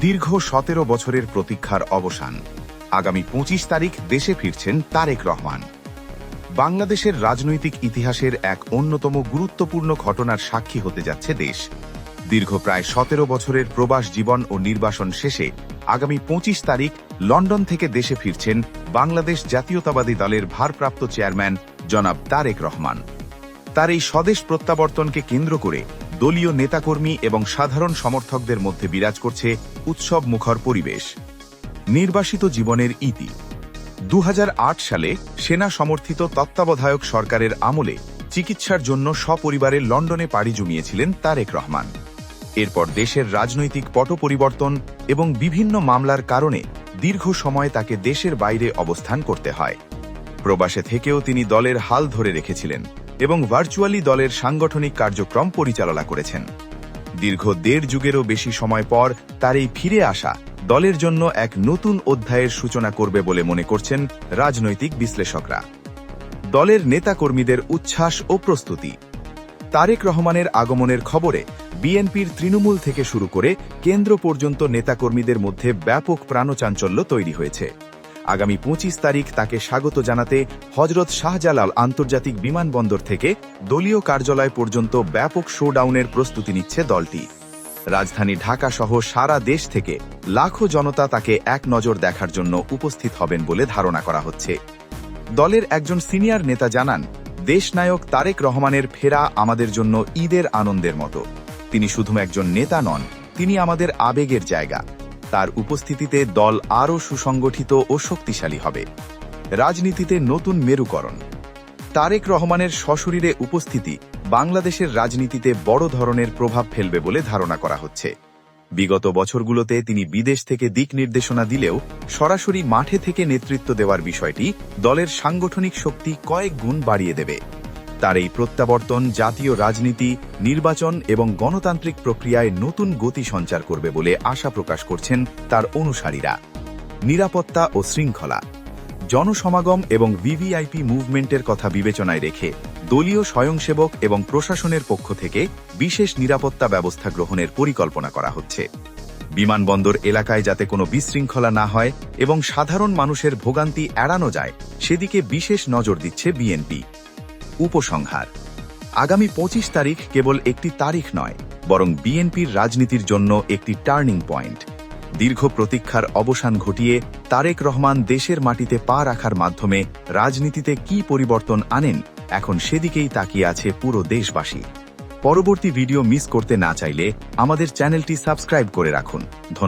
দীর্ঘ সতেরো বছরের প্রতীক্ষার অবসান। আগামী পঁচিশ তারিখ দেশে ফিরছেন তারেক রহমান। বাংলাদেশের রাজনৈতিক ইতিহাসের এক অন্যতম গুরুত্বপূর্ণ ঘটনার সাক্ষী হতে যাচ্ছে দেশ। দীর্ঘ প্রায় সতেরো বছরের প্রবাস জীবন ও নির্বাসন শেষে আগামী পঁচিশ তারিখ লন্ডন থেকে দেশে ফিরছেন বাংলাদেশ জাতীয়তাবাদী দলের ভারপ্রাপ্ত চেয়ারম্যান জনাব তারেক রহমান। তার এই স্বদেশ প্রত্যাবর্তনকে কেন্দ্র করে দলীয় নেতাকর্মী এবং সাধারণ সমর্থকদের মধ্যে বিরাজ করছে উৎসব মুখর পরিবেশ। নির্বাসিত জীবনের ইতি। দু হাজার আট সালে সেনা সমর্থিত তত্ত্বাবধায়ক সরকারের আমলে চিকিৎসার জন্য সপরিবারে লন্ডনে পাড়ি জমিয়েছিলেন তারেক রহমান। এরপর দেশের রাজনৈতিক পট পরিবর্তন এবং বিভিন্ন মামলার কারণে দীর্ঘ সময় তাকে দেশের বাইরে অবস্থান করতে হয়। প্রবাসে থেকেও তিনি দলের হাল ধরে রেখেছিলেন। এবং ভার্চুয়ালি দলের সাংগঠনিক কার্যক্রম পরিচালনা করেছেন। দীর্ঘ দেড় যুগেরও বেশি সময় পর তার এই ফিরে আসা দলের জন্য এক নতুন অধ্যায়ের সূচনা করবে বলে মনে করছেন রাজনৈতিক বিশ্লেষকরা। দলের নেতাকর্মীদের উচ্ছ্বাস ও প্রস্তুতি। তারেক রহমানের আগমনের খবরে বিএনপির তৃণমূল থেকে শুরু করে কেন্দ্র পর্যন্ত নেতাকর্মীদের মধ্যে ব্যাপক প্রাণচাঞ্চল্য তৈরি হয়েছে। আগামী পঁচিশ তারিখ তাকে স্বাগত জানাতে হজরত শাহজালাল আন্তর্জাতিক বিমানবন্দর থেকে দলীয় কার্যালয় পর্যন্ত ব্যাপক শোডাউনের প্রস্তুতি নিচ্ছে দলটি। রাজধানী ঢাকা সহ সারা দেশ থেকে লাখো জনতা তাকে এক নজর দেখার জন্য উপস্থিত হবেন বলে ধারণা করা হচ্ছে। দলের একজন সিনিয়র নেতা জানান, দেশনায়ক তারেক রহমানের ফেরা আমাদের জন্য ঈদের আনন্দের মতো। তিনি শুধু একজন নেতা নন, তিনি আমাদের আবেগের জায়গা। তার উপস্থিতিতে দল আরও সুসংগঠিত ও শক্তিশালী হবে। রাজনীতিতে নতুন মেরুকরণ। তারেক রহমানের সশরীরে উপস্থিতি বাংলাদেশের রাজনীতিতে বড় ধরনের প্রভাব ফেলবে বলে ধারণা করা হচ্ছে। বিগত বছরগুলোতে তিনি বিদেশ থেকে দিক নির্দেশনা দিলেও সরাসরি মাঠে থেকে নেতৃত্ব দেওয়ার বিষয়টি দলের সাংগঠনিক শক্তি কয়েক গুণ বাড়িয়ে দেবে। তার এই প্রত্যাবর্তন জাতীয় রাজনীতি, নির্বাচন এবং গণতান্ত্রিক প্রক্রিয়ায় নতুন গতি সঞ্চার করবে বলে আশা প্রকাশ করছেন তার অনুসারীরা। নিরাপত্তা ও শৃঙ্খলা। জনসমাগম এবং ভিভিআইপি মুভমেন্টের কথা বিবেচনায় রেখে দলীয় স্বয়ংসেবক এবং প্রশাসনের পক্ষ থেকে বিশেষ নিরাপত্তা ব্যবস্থা গ্রহণের পরিকল্পনা করা হচ্ছে। বিমানবন্দর এলাকায় যাতে কোনো বিশৃঙ্খলা না হয় এবং সাধারণ মানুষের ভোগান্তি এড়ানো যায়, সেদিকে বিশেষ নজর দিচ্ছে বিএনপি। উপসংহার। আগামী পঁচিশ তারিখ কেবল একটি তারিখ নয়, বরং বিএনপির রাজনীতির জন্য একটি টার্নিং পয়েন্ট। দীর্ঘ প্রতীক্ষার অবসান ঘটিয়ে তারেক রহমান দেশের মাটিতে পা রাখার মাধ্যমে রাজনীতিতে কি পরিবর্তন আনেন, এখন সেদিকেই তাকিয়ে আছে পুরো দেশবাসী। পরবর্তী ভিডিও মিস করতে না চাইলে আমাদের চ্যানেলটি সাবস্ক্রাইব করে রাখুন। ধন্যবাদ।